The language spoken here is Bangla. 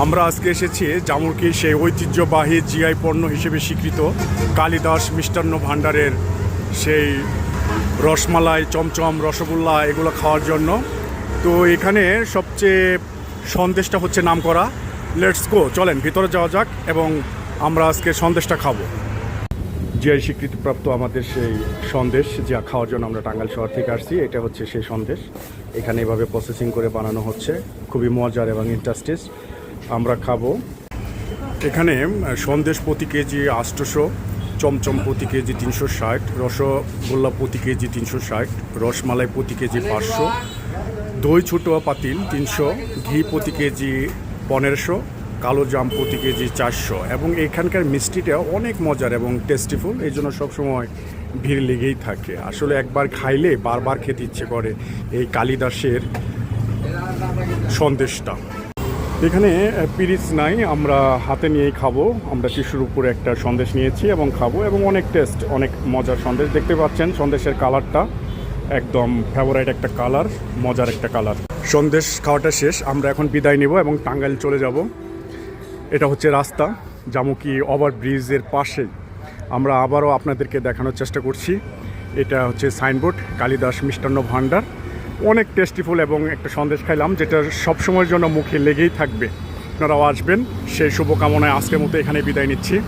আমরা আজকে এসেছি জামুরকি সেই ঐতিহ্যবাহী জিআই পণ্য হিসেবে স্বীকৃত কালিদাস মিষ্টান্ন ভাণ্ডারের সেই রসমালাই, চমচম, রসগোল্লা এগুলো খাওয়ার জন্য। তো এখানে সবচেয়ে সন্দেশটা হচ্ছে নাম করা লেটস গো চলেন, ভিতরে যাওয়া যাক এবং আমরা আজকে সন্দেশটা খাব। জিআই স্বীকৃতিপ্রাপ্ত আমাদের সেই সন্দেশ যা খাওয়ার জন্য আমরা টাঙ্গাইল শহর থেকে আসছি, এটা হচ্ছে সেই সন্দেশ। এখানে এভাবে প্রসেসিং করে বানানো হচ্ছে। খুবই মজার এবং ইন্টারেস্টিস আমরা খাব। এখানে সন্দেশ প্রতি কেজি আষ্টশো, চমচম প্রতি কেজি তিনশো ষাট, রসগোল্লা প্রতি কেজি তিনশো ষাট, রসমালাই প্রতি কেজি পাঁচশো, দই ছোটো পাতিল তিনশো, ঘি প্রতি কেজি পনেরোশো, কালো জাম প্রতি কেজি চারশো এবং এখানকার মিষ্টিটা অনেক মজার এবং টেস্টিফুল, এই জন্য সবসময় ভিড় লেগেই থাকে। আসলে একবার খাইলে বারবার খেতে ইচ্ছে করে এই কালিদাসের সন্দেশটা। এখানে পিরিচ নাই, আমরা হাতে নিয়েই খাব। আমরা টিস্যুর উপরে একটা সন্দেশ নিয়েছি এবং খাব, এবং অনেক টেস্ট, অনেক মজার সন্দেশ। দেখতে পাচ্ছেন, সন্দেশের কালারটা একদম ফেভারাইট একটা কালার, মজার একটা কালার। সন্দেশ খাওয়াটা শেষ, আমরা এখন বিদায় নেব এবং টাঙ্গাইল চলে যাব। এটা হচ্ছে রাস্তা, জামুকি ওভার ব্রিজের পাশেই। আমরা আবারও আপনাদেরকে দেখানোর চেষ্টা করছি। এটা হচ্ছে সাইনবোর্ড, কালিদাস মিষ্টান্ন ভাণ্ডার। অনেক টেস্টিফুল এবং একটা সন্দেশ খাইলাম, যেটা সবসময়ের জন্য মুখে লেগেই থাকবে। আপনারাও আসবেন, সেই শুভকামনায় আজকের মতো এখানে বিদায় নিচ্ছি।